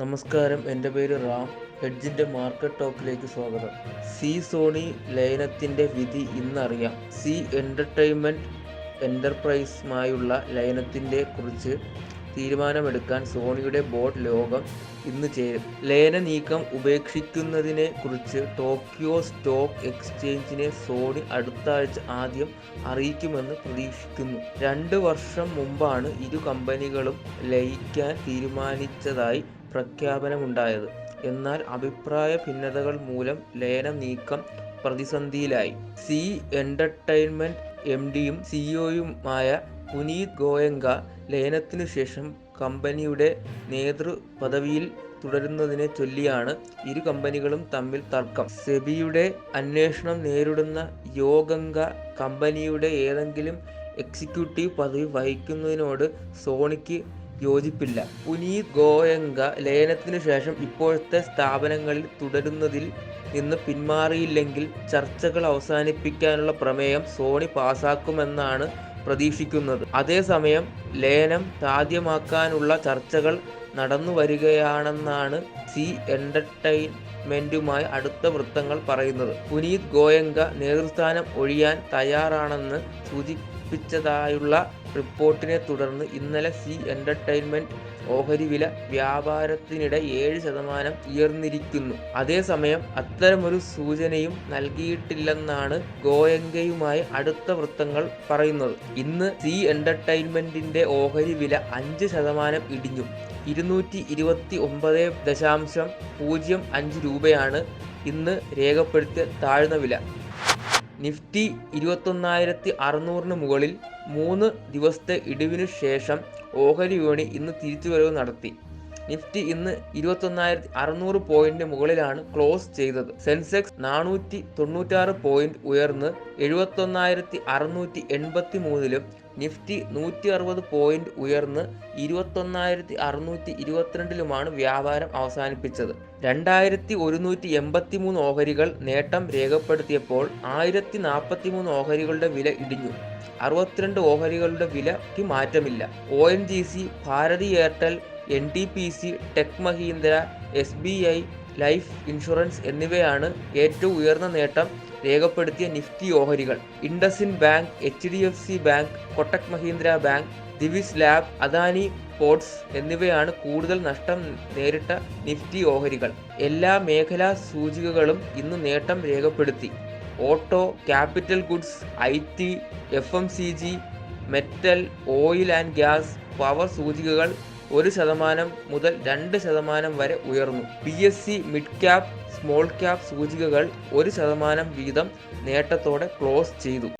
നമസ്കാരം. എന്റെ പേര് റാം. ഹെഡ്ജിന്റെ മാർക്കറ്റ് ടോക്കിലേക്ക് സ്വാഗതം. സി സോണി ലയനത്തിന്റെ വിധി ഇന്നറിയാം. സി എന്റർടൈൻമെന്റ് എന്റർപ്രൈസുമായുള്ള ലയനത്തിന്റെ കുറിച്ച് തീരുമാനമെടുക്കാൻ സോണിയുടെ ബോർഡ് ലോകം ഇന്ന് ചേരും. ലയന നീക്കം ഉപേക്ഷിക്കുന്നതിനെ കുറിച്ച് ടോക്കിയോ സ്റ്റോക്ക് എക്സ്ചേഞ്ചിനെ സോണി അടുത്ത ആഴ്ച ആദ്യം അറിയിക്കുമെന്ന് പ്രതീക്ഷിക്കുന്നു. രണ്ട് വർഷം മുമ്പാണ് ഇരു കമ്പനികളും ലയിക്കാൻ തീരുമാനിച്ചതായി പ്രഖ്യാപനമുണ്ടായത്. എന്നാൽ അഭിപ്രായ ഭിന്നതകൾ മൂലം ലയന നീക്കം പ്രതിസന്ധിയിലായി. സി എന്റർടൈൻമെന്റ് എം ഡിയും സിഇഒയുമായ പുനീത് ഗോയങ്ക ലയനത്തിനു ശേഷം കമ്പനിയുടെ നേതൃ പദവിയിൽ തുടരുന്നതിനെ ചൊല്ലിയാണ് ഇരു കമ്പനികളും തമ്മിൽ തർക്കം. സെബിയുടെ അന്വേഷണം നേരിടുന്ന യോഗങ്ക കമ്പനിയുടെ ഏതെങ്കിലും എക്സിക്യൂട്ടീവ് പദവി വഹിക്കുന്നതിനോട് സോണിക്ക് യോജിപ്പില്ല. പുനീത് ഗോയങ്ക ലയനത്തിനു ശേഷം ഇപ്പോഴത്തെ സ്ഥാപനങ്ങളിൽ തുടരുന്നതിൽ നിന്ന് പിന്മാറിയില്ലെങ്കിൽ ചർച്ചകൾ അവസാനിപ്പിക്കാനുള്ള പ്രമേയം സോണി പാസാക്കുമെന്നാണ് പ്രതീക്ഷിക്കുന്നത്. അതേസമയം ലയനം സാധ്യമാക്കാനുള്ള ചർച്ചകൾ നടന്നു വരികയാണെന്നാണ് സി എന്റർടൈൻമെന്റുമായി അടുത്ത വൃത്തങ്ങൾ പറയുന്നത്. പുനീത് ഗോയങ്ക നേതൃസ്ഥാനം ഒഴിയാൻ തയ്യാറാണെന്ന് സൂചിപ്പിച്ചതായുള്ള റിപ്പോർട്ടിനെ തുടർന്ന് ഇന്നലെ സി എന്റർടൈൻമെന്റ് ഓഹരി വില വ്യാപാരത്തിനിടെ ഏഴ് ശതമാനം ഉയർന്നിരിക്കുന്നു. അതേസമയം അത്തരമൊരു സൂചനയും നൽകിയിട്ടില്ലെന്നാണ് ഗോയങ്കയുമായി അടുത്ത വൃത്തങ്ങൾ പറയുന്നത്. ഇന്ന് സി എന്റർടൈൻമെന്റിന്റെ ഓഹരി വില അഞ്ച് ശതമാനം ഇടിഞ്ഞു. ഇരുന്നൂറ്റി ഇരുപത്തി ഒമ്പത് ദശാംശം പൂജ്യം അഞ്ച് രൂപയാണ് ഇന്ന് രേഖപ്പെടുത്തിയ താഴ്ന്ന വില. നിഫ്റ്റി ഇരുപത്തൊന്നായിരത്തി അറുന്നൂറിന് മുകളിൽ മൂന്ന് ദിവസത്തെ ഇടിവിനു ശേഷം ഓഹരി വിപണി ഇന്ന് തിരിച്ചുവരവ് നടത്തി. നിഫ്റ്റി ഇന്ന് ഇരുപത്തൊന്നായിരത്തി അറുന്നൂറ് പോയിന്റ് മുകളിലാണ് ക്ലോസ് ചെയ്തത്. സെൻസെക്സ് നാനൂറ്റി തൊണ്ണൂറ്റാറ് പോയിന്റ് ഉയർന്ന് എഴുപത്തൊന്നായിരത്തി അറുന്നൂറ്റി എൺപത്തി മൂന്നിലും നിഫ്റ്റി നൂറ്റി അറുപത് പോയിന്റ് ഉയർന്ന് ഇരുപത്തൊന്നായിരത്തി അറുന്നൂറ്റി ഇരുപത്തിരണ്ടിലുമാണ് വ്യാപാരം അവസാനിപ്പിച്ചത്. രണ്ടായിരത്തി ഒരുന്നൂറ്റി എൺപത്തി മൂന്ന് ഓഹരികൾ നേട്ടം രേഖപ്പെടുത്തിയപ്പോൾ ആയിരത്തി നാൽപ്പത്തി മൂന്ന് ഓഹരികളുടെ വില ഇടിഞ്ഞു. അറുപത്തിരണ്ട് ഓഹരികളുടെ വിലയ്ക്ക് മാറ്റമില്ല. O N G C Bharti Airtel N T P C Tech Mahindra S B I life insurance എന്നിവയാണ് ഏറ്റവും ഉയർന്ന നേട്ടം രേഖപ്പെടുത്തിയ നിഫ്റ്റി ഓഹരികൾ. IndusInd bank H D F C bank Kotak Mahindra bank Divis lab Adani ports എന്നിവയാണ് കൂടുതൽ നഷ്ടം നേരിട്ട നിഫ്റ്റി ഓഹരികൾ. എല്ലാ മേഖലാ സൂചികകളും ഇന്ന് നേട്ടം രേഖപ്പെടുത്തി. Auto capital goods I T F M C G metal oil and gas power സൂചികകൾ ഒരു ശതമാനം മുതൽ രണ്ട് ശതമാനം വരെ ഉയർന്നു. P S C mid cap small cap സൂചികകൾ ഒരു ശതമാനം വീതം നേട്ടത്തോടെ ക്ലോസ് ചെയ്തു.